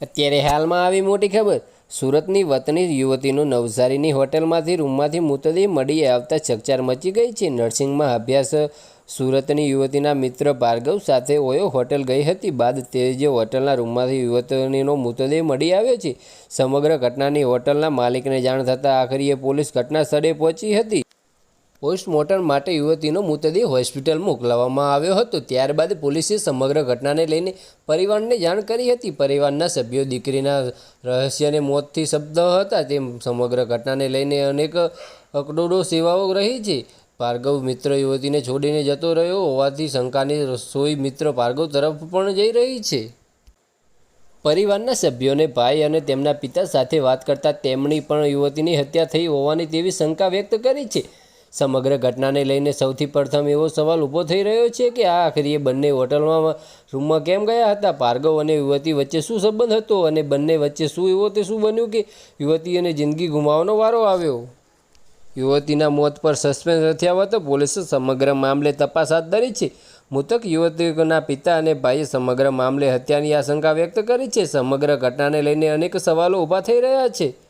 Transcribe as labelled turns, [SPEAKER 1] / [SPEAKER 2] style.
[SPEAKER 1] અત્યારે હાલમાં આવી મોટી ખબર. સુરતની વતની યુવતીનું નવસારીની હોટલમાંથી, રૂમમાંથી મૃતદેહ મળી આવતા ચકચાર મચી ગઈ છે. નર્સિંગમાં અભ્યાસ સુરતની યુવતીના મિત્ર ભાર્ગવ સાથે ઓયો હોટેલ ગઈ હતી. બાદ તે જે હોટલના રૂમમાંથી યુવતીનો મૃતદેહ મળી આવ્યો છે. સમગ્ર ઘટનાની હોટલના માલિકને જાણ થતાં આખરીએ પોલીસ ઘટના સ્થળે પહોંચી હતી. પોસ્ટમોર્ટમ માટે યુવતીનો મૃતદેહ હોસ્પિટલ મોકલવામાં આવ્યો હતો. ત્યારબાદ પોલીસે સમગ્ર ઘટનાને લઈને પરિવારને જાણ કરી હતી. પરિવારના સભ્યો દીકરીના રહસ્યને મોતથી શબ્દ હતા. તેમ સમગ્ર ઘટનાને લઈને અનેક અકડોડો સેવાઓ રહી છે. ભાર્ગવ મિત્ર યુવતીને છોડીને જતો રહ્યો હોવાથી શંકાની રસોઈ મિત્ર ભાર્ગવ તરફ પણ જઈ રહી છે. પરિવારના સભ્યોને ભાઈ અને તેમના પિતા સાથે વાત કરતાં તેમની પણ યુવતીની હત્યા થઈ હોવાની તેવી શંકા વ્યક્ત કરી છે. સમગ્ર ઘટનાને લઈને સૌથી પ્રથમ એવો સવાલ ઊભો થઈ રહ્યો છે કે આ આખરીએ બંને હોટલમાં રૂમમાં કેમ ગયા હતા? ભાર્ગવ અને યુવતી વચ્ચે શું સંબંધ હતો? અને બંને વચ્ચે શું એવો તે શું બન્યું કે યુવતી અને જિંદગી ગુમાવવાનો વારો આવ્યો? યુવતીના મોત પર સસ્પેન્સ રચ્યા હતો પોલીસે સમગ્ર મામલે તપાસ હાથ ધરી છે. મૃતક યુવતીઓના પિતા અને ભાઈએ સમગ્ર મામલે હત્યાની આશંકા વ્યક્ત કરી છે. સમગ્ર ઘટનાને લઈને અનેક સવાલો ઊભા થઈ રહ્યા છે.